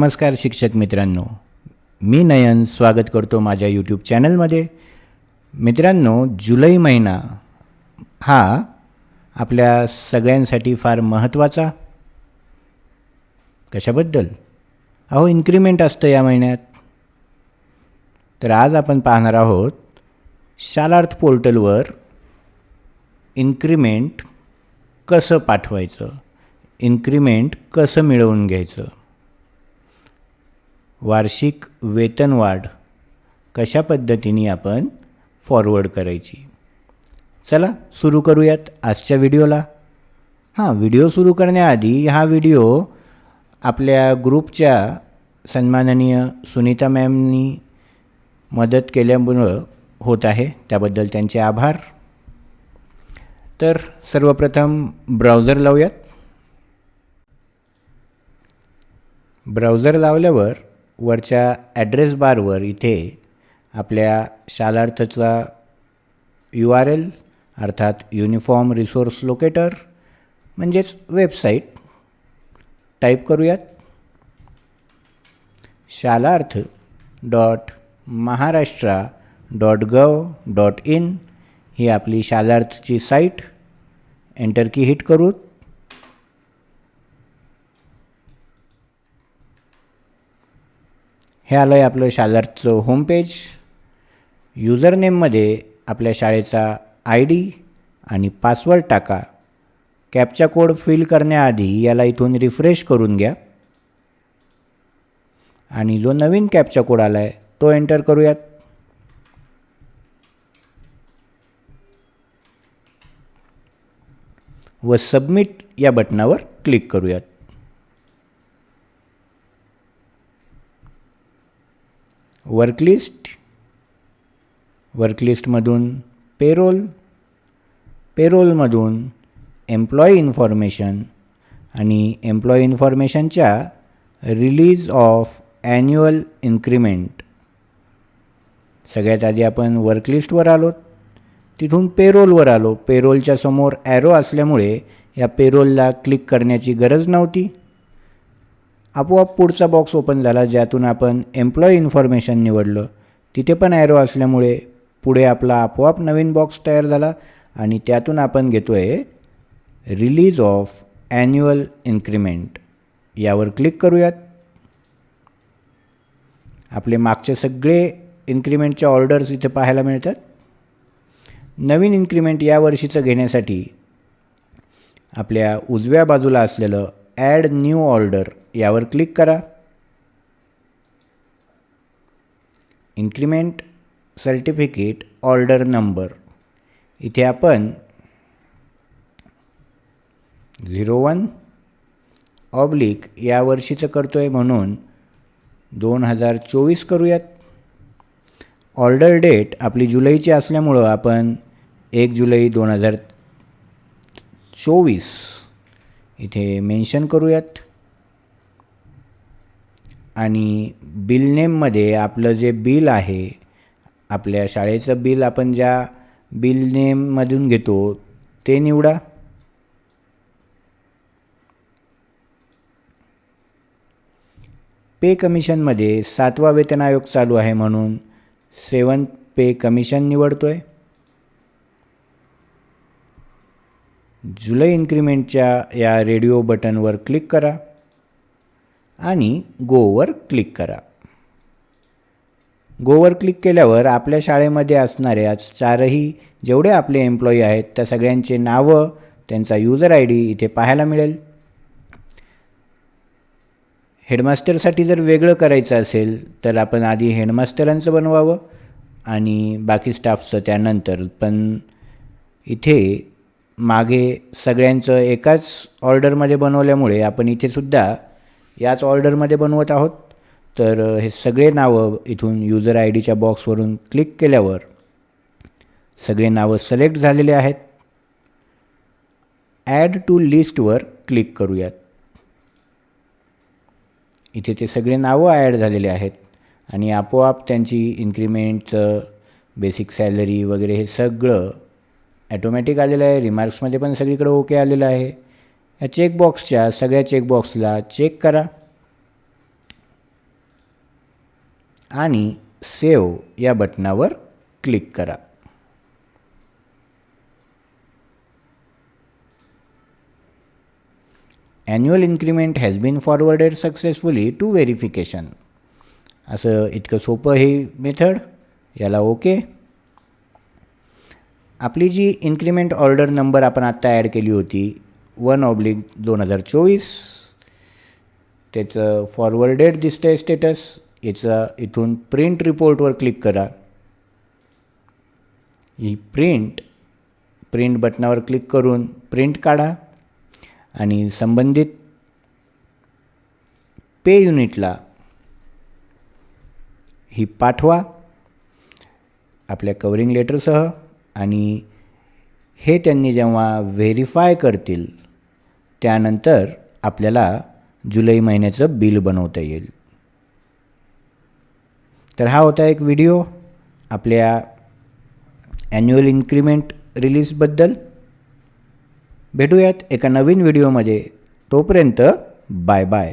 नमस्कार शिक्षक मित्रांनो. मी नयन स्वागत करतो माझ्या यूट्यूब चॅनलमध्ये मित्रांनो जुलै महिना हा आपल्या सगळ्यांसाठी फार महत्त्वाचा. कशाबद्दल? अहो इन्क्रीमेंट असतं या महिन्यात. तर आज आपण पाहणार आहोत शालार्थ पोर्टलवर इन्क्रीमेंट कसं पाठवायचं? इन्क्रीमेंट कसं मिळवून घ्यायचं? वार्षिक वेतनवाढ कशा पद्धतीने आपण फॉरवर्ड करायची? चला सुरू करूयात आजच्या व्हिडिओला हां व्हिडिओ सुरू करण्याआधी हा व्हिडिओ आपल्या ग्रुपच्या सन्माननीय सुनीता मॅमनी मदत केल्यामुळं होत आहे. त्याबद्दल त्यांचे आभार. तर सर्वप्रथम ब्राउझर लावूयात. ब्राउझर लावल्यावर वरच्या ॲड्रेस बारवर इथे आपल्या शालार्थचा यू आर एल अर्थात युनिफॉर्म रिसोर्स लोकेटर म्हणजेच वेबसाईट टाईप करूयात. Shalarth dot Maharashtra dot gov dot in ही आपली शालार्थची साईट एंटर की हिट करू हे आलं आहे आपलं शालर्टचं होमपेज पेज आपल्या शाळेचा आय डी आणि पासवर्ड टाका. कॅपचा कोड फिल करण्याआधी याला इथून रिफ्रेश करून घ्या. आणि जो नवीन कॅपचा कोड आला आहे तो एंटर करूयात. व सबमिट या बटनावर क्लिक करूयात. वर्कलिस्ट वर्कलिस्टमधून पेरोल पेरोलमधून एम्प्लॉई इन्फॉर्मेशन आणि एम्प्लॉई इन्फॉर्मेशनच्या रिलीज ऑफ ॲन्युअल इन्क्रिमेंट. सगळ्यात आधी आपण वर्कलिस्टवर आलो तिथून पेरोलवर आलो. पेरोलच्या समोर ॲरो असल्यामुळे या पेरोलला क्लिक करण्याची गरज नव्हती. आपोआप पुढचा बॉक्स ओपन झाला ज्यातून आपण एम्प्लॉई इन्फॉर्मेशन निवडलं. तिथे पण ॲरो असल्यामुळे पुढे आपला आपोआप नवीन बॉक्स तयार झाला आणि त्यातून आपण घेतो आहे रिलीज ऑफ ॲन्युअल इन्क्रीमेंट यावर क्लिक करूयात. आपले मागचे सगळे इन्क्रीमेंटच्या ऑर्डर्स इथे पाहायला मिळतात. नवीन इन्क्रीमेंट या वर्षीचं घेण्यासाठी आपल्या उजव्या बाजूला असलेलं ॲड न्यू ऑर्डर यावर क्लिक करा. इन्क्रिमेंट सर्टिफिकेट ऑर्डर नंबर इथे आपण झिरो वन ऑब्लिक या वर्षीचं करतो आहे म्हणून दोन हजार चोवीस करूयात. ऑर्डर डेट आपली जुलैची असल्यामुळं आपण एक जुलै दोन हजार चोवीस इथे मेन्शन करूयात. आणि बिल नेममध्ये आपलं जे बिल आहे आपल्या शाळेचं बिल आपण ज्या बिल नेममधून घेतो ते निवडा. पे कमिशनमध्ये सातवा वेतन आयोग चालू आहे म्हणून सेवन पे कमिशन निवडतो आहे जुलै इन्क्रिमेंटच्या या रेडिओ बटनवर क्लिक करा आणि गोवर क्लिक करा. गोवर क्लिक केल्यावर आपल्या शाळेमध्ये असणाऱ्या चारही जेवढे आपले एम्प्लॉई आहेत त्या सगळ्यांचे नावं त्यांचा युजर आय डी इथे पाहायला मिळेल. हेडमास्टरसाठी जर वेगळं करायचं असेल तर आपण आधी हेडमास्टरांचं बनवावं आणि बाकी स्टाफचं त्यानंतर. पण इथे मागे सगळ्यांचं एकाच ऑर्डरमध्ये बनवल्यामुळे आपण इथेसुद्धा याच ऑर्डरमध्ये बनवत आहोत. तर हे सगळे नावं इथून युजर आय डीच्या बॉक्सवरून क्लिक केल्यावर सगळे नावं सिलेक्ट झालेले आहेत. ॲड टू लिस्टवर क्लिक करूयात. इथे ते सगळे नावं ॲड झालेले आहेत आणि आपोआप त्यांची इन्क्रिमेंटचं बेसिक सॅलरी वगैरे हे सगळं ॲटोमॅटिक आलेलं आहे. रिमार्क्समध्ये पण सगळीकडे ओके आलेलं आहे. या चेकबॉक्सच्या सगळ्या चेकबॉक्सला चेक करा. आणि सेव या बटनावर क्लिक करा. Annual increment has been forwarded successfully to verification असं इतकं सोपं हे मेथड याला ओके आपली जी इन्क्रीमेंट ऑर्डर नंबर आपण आत्ता ॲड केली होती वन ऑब्लिक दोन हजार चोवीस त्याचं फॉरवर्डेड दिसतं आहे स्टेटस याचं इथून प्रिंट रिपोर्टवर क्लिक करा. ही प्रिंट प्रिंट बटनावर क्लिक करून प्रिंट काढा आणि संबंधित पे युनिटला ही पाठवा आपल्या कवरिंग लेटरसह आणि हे त्यांनी जेव्हा व्हेरीफाय करतील त्यानंतर आपल्याला जुलै महिन्याचं बिल बनवता येईल. तर हा होता एक व्हिडिओ आपल्या ॲन्युअल इन्क्रीमेंट रिलीजबद्दल भेटूयात एका नवीन व्हिडिओमध्ये तोपर्यंत बाय बाय